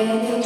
Amen.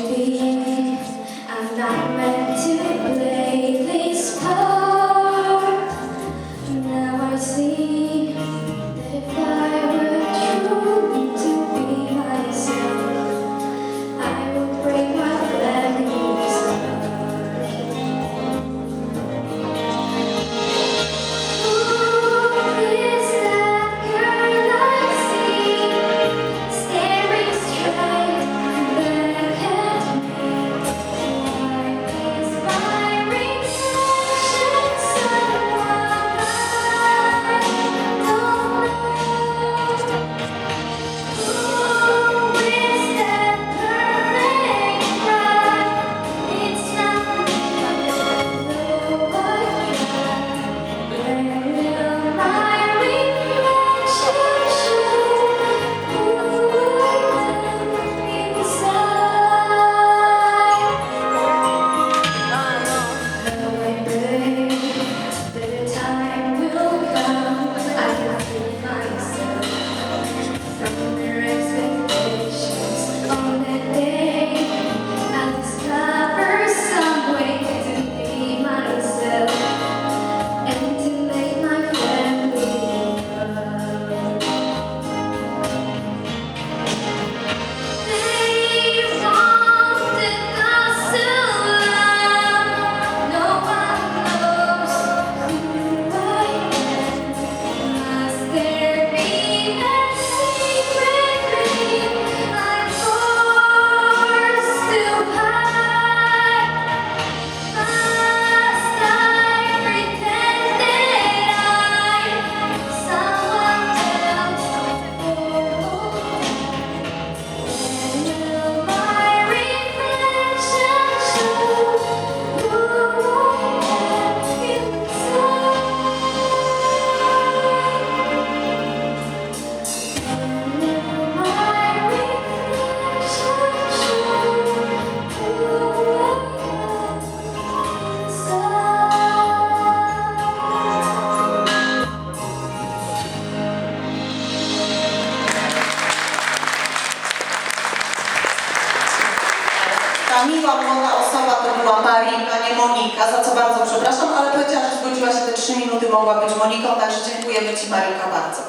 Miła, młoda osoba to była Marika, nie Monika, za co bardzo przepraszam, ale powiedziała, że zgodziła się te trzy minuty, mogła być Moniką, także dziękujemy Ci Marika bardzo.